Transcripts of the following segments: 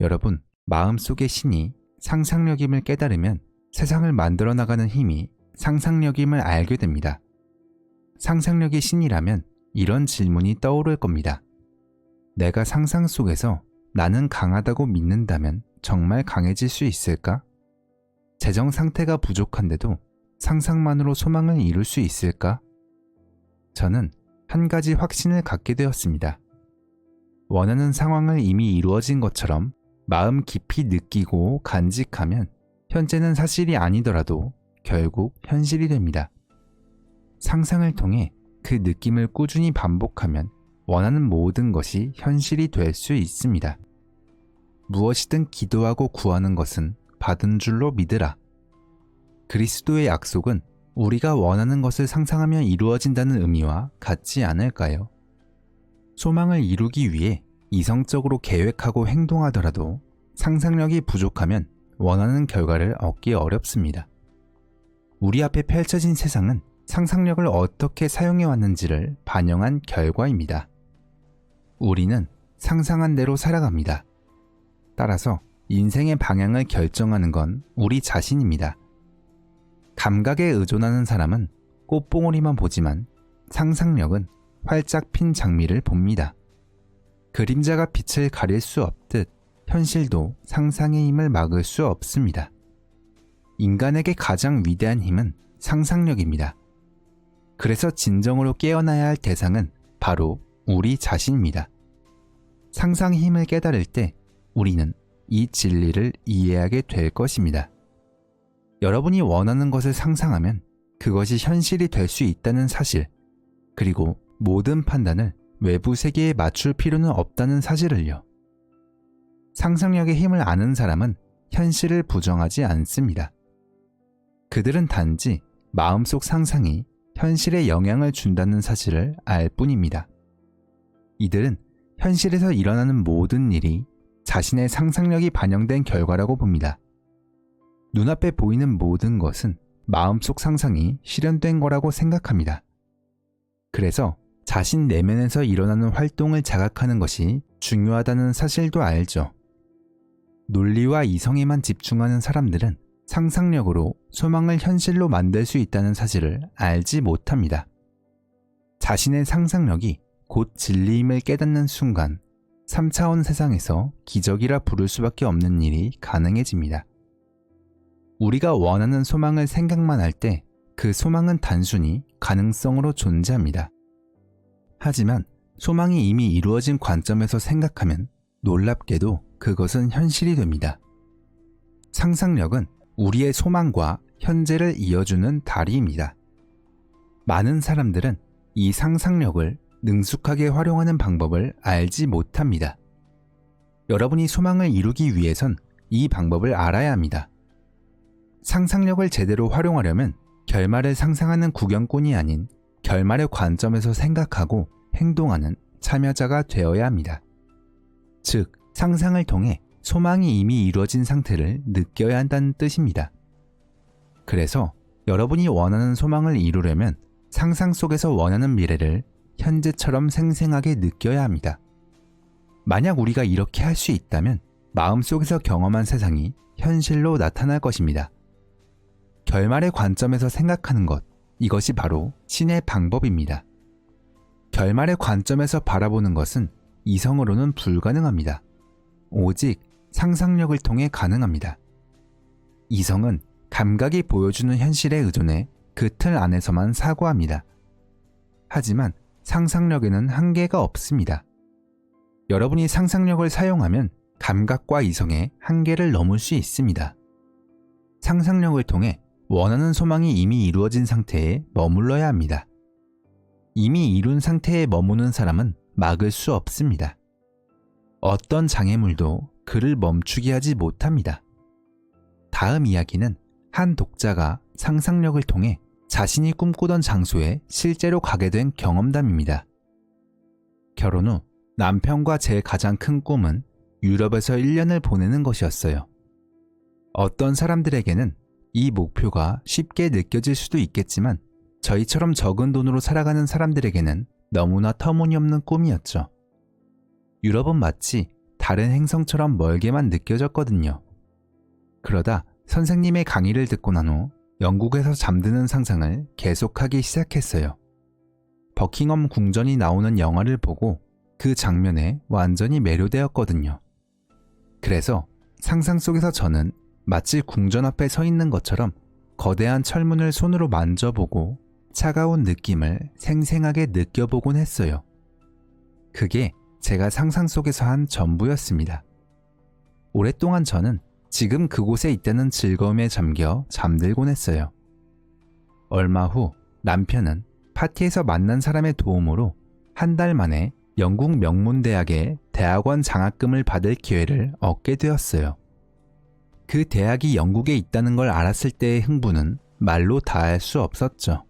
여러분, 마음속의 신이 상상력임을 깨달으면 세상을 만들어 나가는 힘이 상상력임을 알게 됩니다. 상상력이 신이라면 이런 질문이 떠오를 겁니다. 내가 상상 속에서 나는 강하다고 믿는다면 정말 강해질 수 있을까? 재정 상태가 부족한데도 상상만으로 소망을 이룰 수 있을까? 저는 한 가지 확신을 갖게 되었습니다. 원하는 상황을 이미 이루어진 것처럼 마음 깊이 느끼고 간직하면 현재는 사실이 아니더라도 결국 현실이 됩니다. 상상을 통해 그 느낌을 꾸준히 반복하면 원하는 모든 것이 현실이 될 수 있습니다. 무엇이든 기도하고 구하는 것은 받은 줄로 믿으라. 그리스도의 약속은 우리가 원하는 것을 상상하며 이루어진다는 의미와 같지 않을까요? 소망을 이루기 위해 이성적으로 계획하고 행동하더라도 상상력이 부족하면 원하는 결과를 얻기 어렵습니다. 우리 앞에 펼쳐진 세상은 상상력을 어떻게 사용해 왔는지를 반영한 결과입니다. 우리는 상상한 대로 살아갑니다. 따라서 인생의 방향을 결정하는 건 우리 자신입니다. 감각에 의존하는 사람은 꽃봉오리만 보지만 상상력은 활짝 핀 장미를 봅니다. 그림자가 빛을 가릴 수 없듯 현실도 상상의 힘을 막을 수 없습니다. 인간에게 가장 위대한 힘은 상상력입니다. 그래서 진정으로 깨어나야 할 대상은 바로 우리 자신입니다. 상상의 힘을 깨달을 때 우리는 이 진리를 이해하게 될 것입니다. 여러분이 원하는 것을 상상하면 그것이 현실이 될 수 있다는 사실, 그리고 모든 판단을 외부 세계에 맞출 필요는 없다는 사실을요. 상상력의 힘을 아는 사람은 현실을 부정하지 않습니다. 그들은 단지 마음속 상상이 현실에 영향을 준다는 사실을 알 뿐입니다. 이들은 현실에서 일어나는 모든 일이 자신의 상상력이 반영된 결과라고 봅니다. 눈앞에 보이는 모든 것은 마음속 상상이 실현된 거라고 생각합니다. 그래서 자신 내면에서 일어나는 활동을 자각하는 것이 중요하다는 사실도 알죠. 논리와 이성에만 집중하는 사람들은 상상력으로 소망을 현실로 만들 수 있다는 사실을 알지 못합니다. 자신의 상상력이 곧 진리임을 깨닫는 순간 3차원 세상에서 기적이라 부를 수밖에 없는 일이 가능해집니다. 우리가 원하는 소망을 생각만 할 때 그 소망은 단순히 가능성으로 존재합니다. 하지만 소망이 이미 이루어진 관점에서 생각하면 놀랍게도 그것은 현실이 됩니다. 상상력은 우리의 소망과 현재를 이어주는 다리입니다. 많은 사람들은 이 상상력을 능숙하게 활용하는 방법을 알지 못합니다. 여러분이 소망을 이루기 위해선 이 방법을 알아야 합니다. 상상력을 제대로 활용하려면 결말을 상상하는 구경꾼이 아닌 결말의 관점에서 생각하고 행동하는 참여자가 되어야 합니다. 즉, 상상을 통해 소망이 이미 이루어진 상태를 느껴야 한다는 뜻입니다. 그래서 여러분이 원하는 소망을 이루려면 상상 속에서 원하는 미래를 현재처럼 생생하게 느껴야 합니다. 만약 우리가 이렇게 할 수 있다면 마음속에서 경험한 세상이 현실로 나타날 것입니다. 결말의 관점에서 생각하는 것, 이것이 바로 신의 방법입니다. 결말의 관점에서 바라보는 것은 이성으로는 불가능합니다. 오직 상상력을 통해 가능합니다. 이성은 감각이 보여주는 현실에 의존해 그 틀 안에서만 사고합니다. 하지만 상상력에는 한계가 없습니다. 여러분이 상상력을 사용하면 감각과 이성의 한계를 넘을 수 있습니다. 상상력을 통해 원하는 소망이 이미 이루어진 상태에 머물러야 합니다. 이미 이룬 상태에 머무는 사람은 막을 수 없습니다. 어떤 장애물도 그를 멈추게 하지 못합니다. 다음 이야기는 한 독자가 상상력을 통해 자신이 꿈꾸던 장소에 실제로 가게 된 경험담입니다. 결혼 후 남편과 제 가장 큰 꿈은 유럽에서 1년을 보내는 것이었어요. 어떤 사람들에게는 이 목표가 쉽게 느껴질 수도 있겠지만 저희처럼 적은 돈으로 살아가는 사람들에게는 너무나 터무니없는 꿈이었죠. 유럽은 마치 다른 행성처럼 멀게만 느껴졌거든요. 그러다 선생님의 강의를 듣고 난 후 영국에서 잠드는 상상을 계속하기 시작했어요. 버킹엄 궁전이 나오는 영화를 보고 그 장면에 완전히 매료되었거든요. 그래서 상상 속에서 저는 마치 궁전 앞에 서 있는 것처럼 거대한 철문을 손으로 만져보고 차가운 느낌을 생생하게 느껴보곤 했어요. 그게 제가 상상 속에서 한 전부였습니다. 오랫동안 저는 지금 그곳에 있다는 즐거움에 잠겨 잠들곤 했어요. 얼마 후 남편은 파티에서 만난 사람의 도움으로 한 달 만에 영국 명문대학의 대학원 장학금을 받을 기회를 얻게 되었어요. 그 대학이 영국에 있다는 걸 알았을 때의 흥분은 말로 다할 수 없었죠.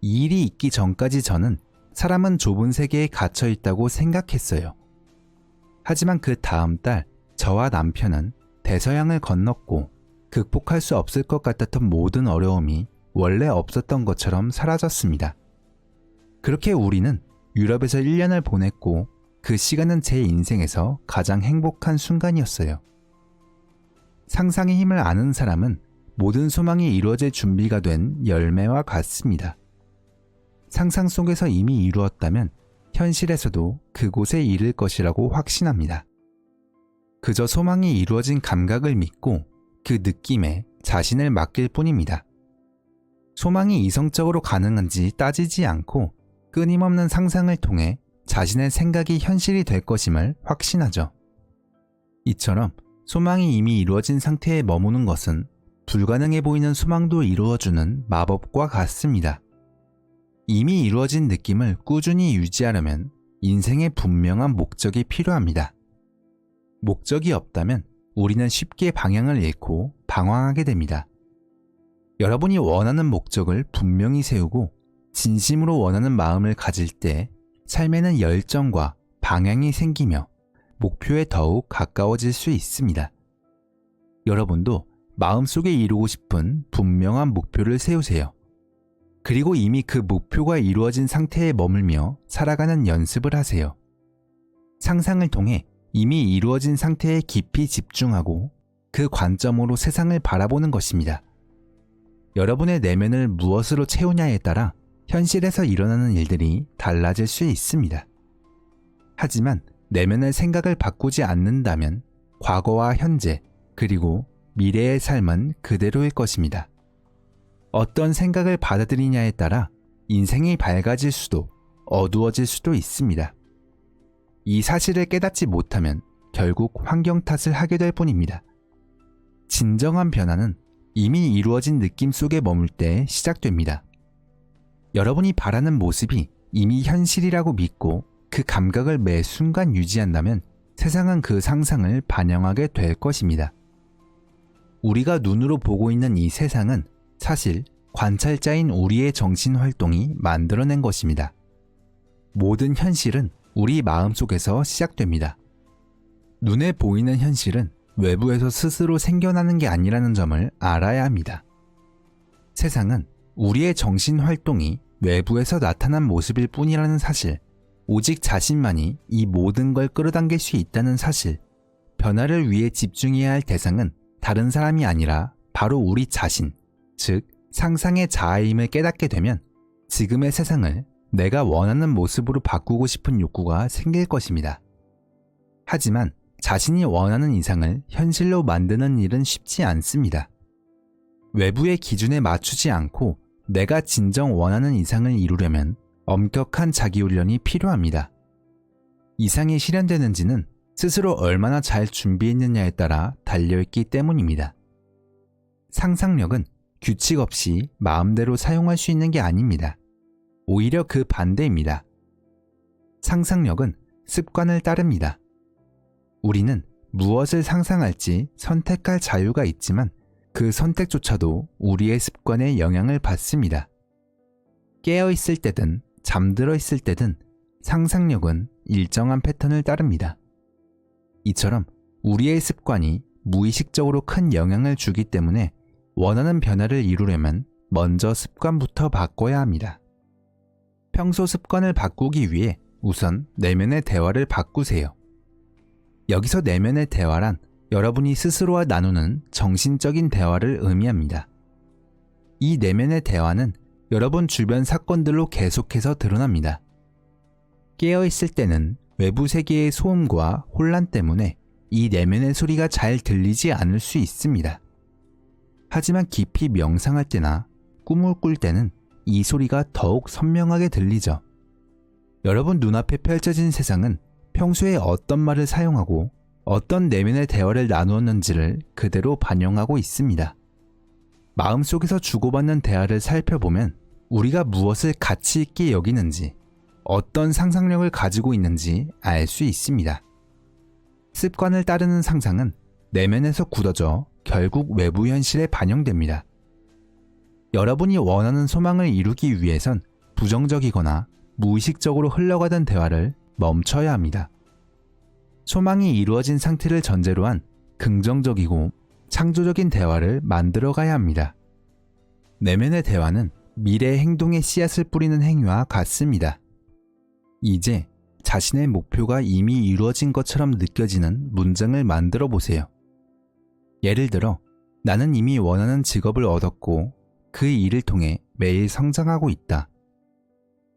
이 일이 있기 전까지 저는 사람은 좁은 세계에 갇혀 있다고 생각했어요. 하지만 그 다음 달 저와 남편은 대서양을 건넜고 극복할 수 없을 것 같았던 모든 어려움이 원래 없었던 것처럼 사라졌습니다. 그렇게 우리는 유럽에서 1년을 보냈고 그 시간은 제 인생에서 가장 행복한 순간이었어요. 상상의 힘을 아는 사람은 모든 소망이 이루어질 준비가 된 열매와 같습니다. 상상 속에서 이미 이루었다면 현실에서도 그곳에 이를 것이라고 확신합니다. 그저 소망이 이루어진 감각을 믿고 그 느낌에 자신을 맡길 뿐입니다. 소망이 이성적으로 가능한지 따지지 않고 끊임없는 상상을 통해 자신의 생각이 현실이 될 것임을 확신하죠. 이처럼 소망이 이미 이루어진 상태에 머무는 것은 불가능해 보이는 소망도 이루어주는 마법과 같습니다. 이미 이루어진 느낌을 꾸준히 유지하려면 인생의 분명한 목적이 필요합니다. 목적이 없다면 우리는 쉽게 방향을 잃고 방황하게 됩니다. 여러분이 원하는 목적을 분명히 세우고 진심으로 원하는 마음을 가질 때 삶에는 열정과 방향이 생기며 목표에 더욱 가까워질 수 있습니다. 여러분도 마음속에 이루고 싶은 분명한 목표를 세우세요. 그리고 이미 그 목표가 이루어진 상태에 머물며 살아가는 연습을 하세요. 상상을 통해 이미 이루어진 상태에 깊이 집중하고 그 관점으로 세상을 바라보는 것입니다. 여러분의 내면을 무엇으로 채우냐에 따라 현실에서 일어나는 일들이 달라질 수 있습니다. 하지만 내면의 생각을 바꾸지 않는다면 과거와 현재 그리고 미래의 삶은 그대로일 것입니다. 어떤 생각을 받아들이냐에 따라 인생이 밝아질 수도 어두워질 수도 있습니다. 이 사실을 깨닫지 못하면 결국 환경 탓을 하게 될 뿐입니다. 진정한 변화는 이미 이루어진 느낌 속에 머물 때 시작됩니다. 여러분이 바라는 모습이 이미 현실이라고 믿고 그 감각을 매 순간 유지한다면 세상은 그 상상을 반영하게 될 것입니다. 우리가 눈으로 보고 있는 이 세상은 사실 관찰자인 우리의 정신 활동이 만들어낸 것입니다. 모든 현실은 우리 마음 속에서 시작됩니다. 눈에 보이는 현실은 외부에서 스스로 생겨나는 게 아니라는 점을 알아야 합니다. 세상은 우리의 정신 활동이 외부에서 나타난 모습일 뿐이라는 사실, 오직 자신만이 이 모든 걸 끌어당길 수 있다는 사실, 변화를 위해 집중해야 할 대상은 다른 사람이 아니라 바로 우리 자신, 즉, 상상의 자아임을 깨닫게 되면 지금의 세상을 내가 원하는 모습으로 바꾸고 싶은 욕구가 생길 것입니다. 하지만 자신이 원하는 이상을 현실로 만드는 일은 쉽지 않습니다. 외부의 기준에 맞추지 않고 내가 진정 원하는 이상을 이루려면 엄격한 자기훈련이 필요합니다. 이상이 실현되는지는 스스로 얼마나 잘 준비했느냐에 따라 달려있기 때문입니다. 상상력은 규칙 없이 마음대로 사용할 수 있는 게 아닙니다. 오히려 그 반대입니다. 상상력은 습관을 따릅니다. 우리는 무엇을 상상할지 선택할 자유가 있지만 그 선택조차도 우리의 습관에 영향을 받습니다. 깨어 있을 때든 잠들어 있을 때든 상상력은 일정한 패턴을 따릅니다. 이처럼 우리의 습관이 무의식적으로 큰 영향을 주기 때문에 원하는 변화를 이루려면 먼저 습관부터 바꿔야 합니다. 평소 습관을 바꾸기 위해 우선 내면의 대화를 바꾸세요. 여기서 내면의 대화란 여러분이 스스로와 나누는 정신적인 대화를 의미합니다. 이 내면의 대화는 여러분 주변 사건들로 계속해서 드러납니다. 깨어있을 때는 외부 세계의 소음과 혼란 때문에 이 내면의 소리가 잘 들리지 않을 수 있습니다. 하지만 깊이 명상할 때나 꿈을 꿀 때는 이 소리가 더욱 선명하게 들리죠. 여러분 눈앞에 펼쳐진 세상은 평소에 어떤 말을 사용하고 어떤 내면의 대화를 나누었는지를 그대로 반영하고 있습니다. 마음속에서 주고받는 대화를 살펴보면 우리가 무엇을 가치 있게 여기는지, 어떤 상상력을 가지고 있는지 알 수 있습니다. 습관을 따르는 상상은 내면에서 굳어져 결국 외부 현실에 반영됩니다. 여러분이 원하는 소망을 이루기 위해선 부정적이거나 무의식적으로 흘러가던 대화를 멈춰야 합니다. 소망이 이루어진 상태를 전제로 한 긍정적이고 창조적인 대화를 만들어 가야 합니다. 내면의 대화는 미래의 행동의 씨앗을 뿌리는 행위와 같습니다. 이제 자신의 목표가 이미 이루어진 것처럼 느껴지는 문장을 만들어 보세요. 예를 들어, 나는 이미 원하는 직업을 얻었고 그 일을 통해 매일 성장하고 있다.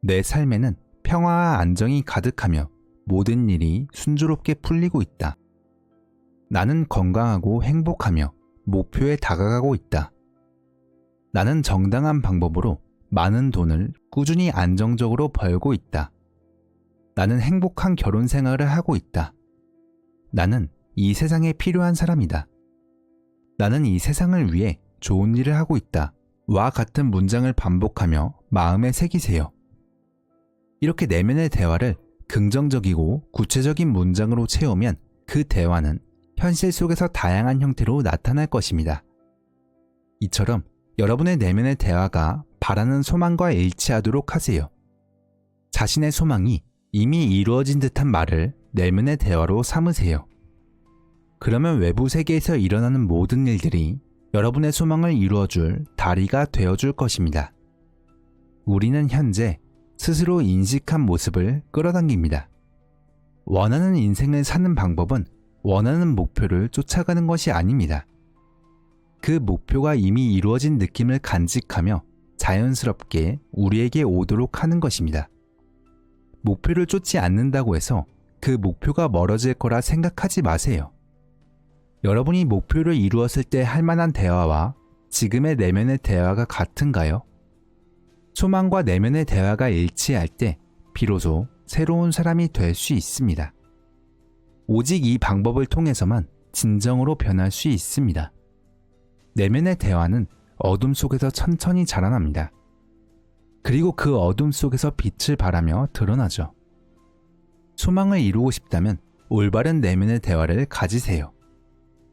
내 삶에는 평화와 안정이 가득하며 모든 일이 순조롭게 풀리고 있다. 나는 건강하고 행복하며 목표에 다가가고 있다. 나는 정당한 방법으로 많은 돈을 꾸준히 안정적으로 벌고 있다. 나는 행복한 결혼 생활을 하고 있다. 나는 이 세상에 필요한 사람이다. 나는 이 세상을 위해 좋은 일을 하고 있다. 와 같은 문장을 반복하며 마음에 새기세요. 이렇게 내면의 대화를 긍정적이고 구체적인 문장으로 채우면 그 대화는 현실 속에서 다양한 형태로 나타날 것입니다. 이처럼 여러분의 내면의 대화가 바라는 소망과 일치하도록 하세요. 자신의 소망이 이미 이루어진 듯한 말을 내면의 대화로 삼으세요. 그러면 외부 세계에서 일어나는 모든 일들이 여러분의 소망을 이루어줄 다리가 되어줄 것입니다. 우리는 현재 스스로 인식한 모습을 끌어당깁니다. 원하는 인생을 사는 방법은 원하는 목표를 쫓아가는 것이 아닙니다. 그 목표가 이미 이루어진 느낌을 간직하며 자연스럽게 우리에게 오도록 하는 것입니다. 목표를 쫓지 않는다고 해서 그 목표가 멀어질 거라 생각하지 마세요. 여러분이 목표를 이루었을 때 할 만한 대화와 지금의 내면의 대화가 같은가요? 소망과 내면의 대화가 일치할 때 비로소 새로운 사람이 될 수 있습니다. 오직 이 방법을 통해서만 진정으로 변할 수 있습니다. 내면의 대화는 어둠 속에서 천천히 자라납니다. 그리고 그 어둠 속에서 빛을 발하며 드러나죠. 소망을 이루고 싶다면 올바른 내면의 대화를 가지세요.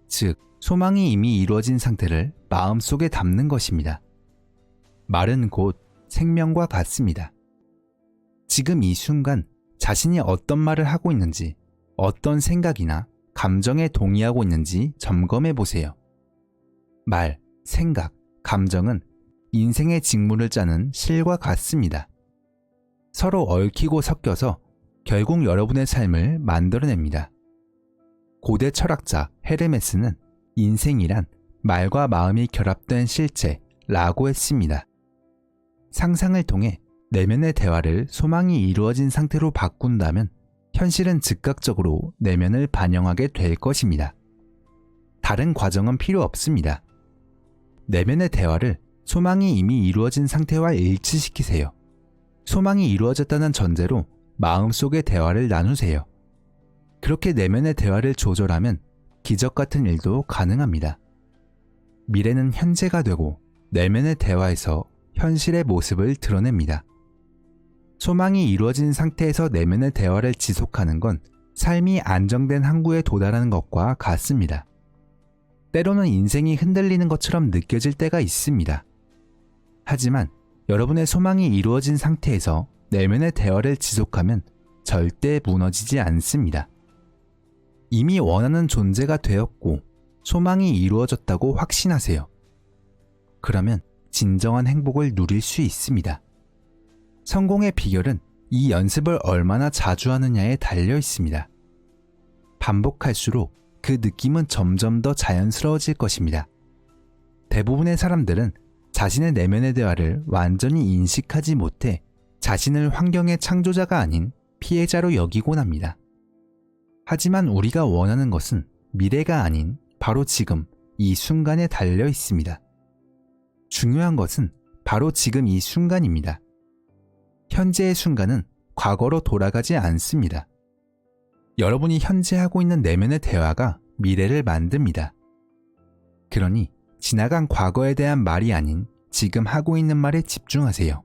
즉, 소망이 이미 이루어진 상태를 마음속에 담는 것입니다. 말은 곧 생명과 같습니다. 지금 이 순간 자신이 어떤 말을 하고 있는지, 어떤 생각이나 감정에 동의하고 있는지 점검해 보세요. 말, 생각, 감정은 인생의 직무를 짜는 실과 같습니다. 서로 얽히고 섞여서 결국 여러분의 삶을 만들어냅니다. 고대 철학자 헤르메스는 인생이란 말과 마음이 결합된 실체라고 했습니다. 상상을 통해 내면의 대화를 소망이 이루어진 상태로 바꾼다면 현실은 즉각적으로 내면을 반영하게 될 것입니다. 다른 과정은 필요 없습니다. 내면의 대화를 소망이 이미 이루어진 상태와 일치시키세요. 소망이 이루어졌다는 전제로 마음속의 대화를 나누세요. 그렇게 내면의 대화를 조절하면 기적 같은 일도 가능합니다. 미래는 현재가 되고 내면의 대화에서 현실의 모습을 드러냅니다. 소망이 이루어진 상태에서 내면의 대화를 지속하는 건 삶이 안정된 항구에 도달하는 것과 같습니다. 때로는 인생이 흔들리는 것처럼 느껴질 때가 있습니다. 하지만 여러분의 소망이 이루어진 상태에서 내면의 대화를 지속하면 절대 무너지지 않습니다. 이미 원하는 존재가 되었고 소망이 이루어졌다고 확신하세요. 그러면 진정한 행복을 누릴 수 있습니다. 성공의 비결은 이 연습을 얼마나 자주 하느냐에 달려 있습니다. 반복할수록 그 느낌은 점점 더 자연스러워질 것입니다. 대부분의 사람들은 자신의 내면의 대화를 완전히 인식하지 못해 자신을 환경의 창조자가 아닌 피해자로 여기곤 합니다. 하지만 우리가 원하는 것은 미래가 아닌 바로 지금 이 순간에 달려 있습니다. 중요한 것은 바로 지금 이 순간입니다. 현재의 순간은 과거로 돌아가지 않습니다. 여러분이 현재 하고 있는 내면의 대화가 미래를 만듭니다. 그러니 지나간 과거에 대한 말이 아닌 지금 하고 있는 말에 집중하세요.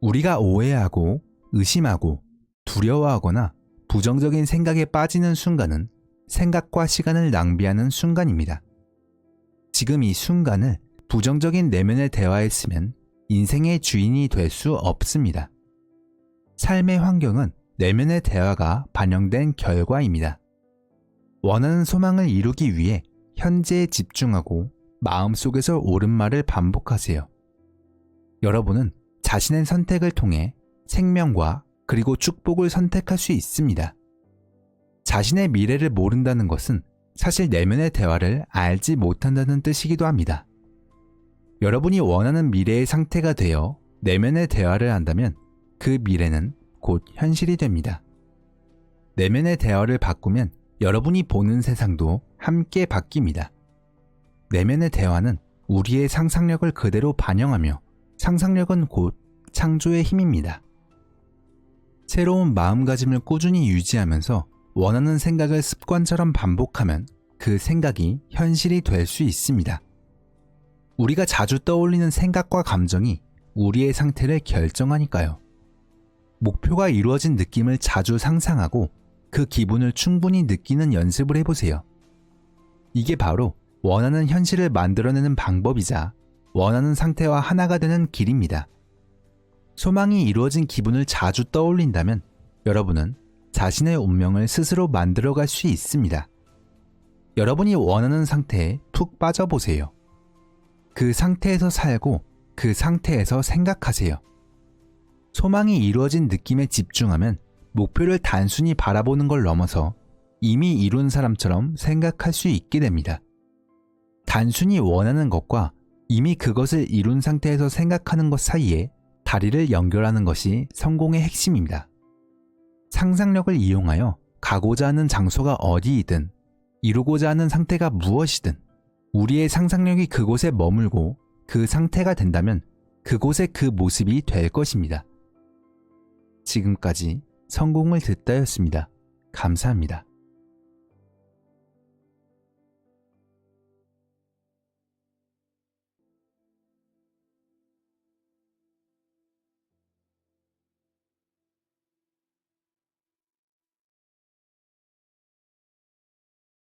우리가 오해하고 의심하고 두려워하거나 부정적인 생각에 빠지는 순간은 생각과 시간을 낭비하는 순간입니다. 지금 이 순간을 부정적인 내면의 대화에 쓰면 인생의 주인이 될 수 없습니다. 삶의 환경은 내면의 대화가 반영된 결과입니다. 원하는 소망을 이루기 위해 현재에 집중하고 마음속에서 옳은 말을 반복하세요. 여러분은 자신의 선택을 통해 생명과 그리고 축복을 선택할 수 있습니다. 자신의 미래를 모른다는 것은 사실 내면의 대화를 알지 못한다는 뜻이기도 합니다. 여러분이 원하는 미래의 상태가 되어 내면의 대화를 한다면 그 미래는 곧 현실이 됩니다. 내면의 대화를 바꾸면 여러분이 보는 세상도 함께 바뀝니다. 내면의 대화는 우리의 상상력을 그대로 반영하며 상상력은 곧 창조의 힘입니다. 새로운 마음가짐을 꾸준히 유지하면서 원하는 생각을 습관처럼 반복하면 그 생각이 현실이 될 수 있습니다. 우리가 자주 떠올리는 생각과 감정이 우리의 상태를 결정하니까요. 목표가 이루어진 느낌을 자주 상상하고 그 기분을 충분히 느끼는 연습을 해보세요. 이게 바로 원하는 현실을 만들어내는 방법이자 원하는 상태와 하나가 되는 길입니다. 소망이 이루어진 기분을 자주 떠올린다면 여러분은 자신의 운명을 스스로 만들어갈 수 있습니다. 여러분이 원하는 상태에 푹 빠져보세요. 그 상태에서 살고 그 상태에서 생각하세요. 소망이 이루어진 느낌에 집중하면 목표를 단순히 바라보는 걸 넘어서 이미 이룬 사람처럼 생각할 수 있게 됩니다. 단순히 원하는 것과 이미 그것을 이룬 상태에서 생각하는 것 사이에 다리를 연결하는 것이 성공의 핵심입니다. 상상력을 이용하여 가고자 하는 장소가 어디이든 이루고자 하는 상태가 무엇이든 우리의 상상력이 그곳에 머물고 그 상태가 된다면 그곳에 그 모습이 될 것입니다. 지금까지 성공을 듣다였습니다. 감사합니다.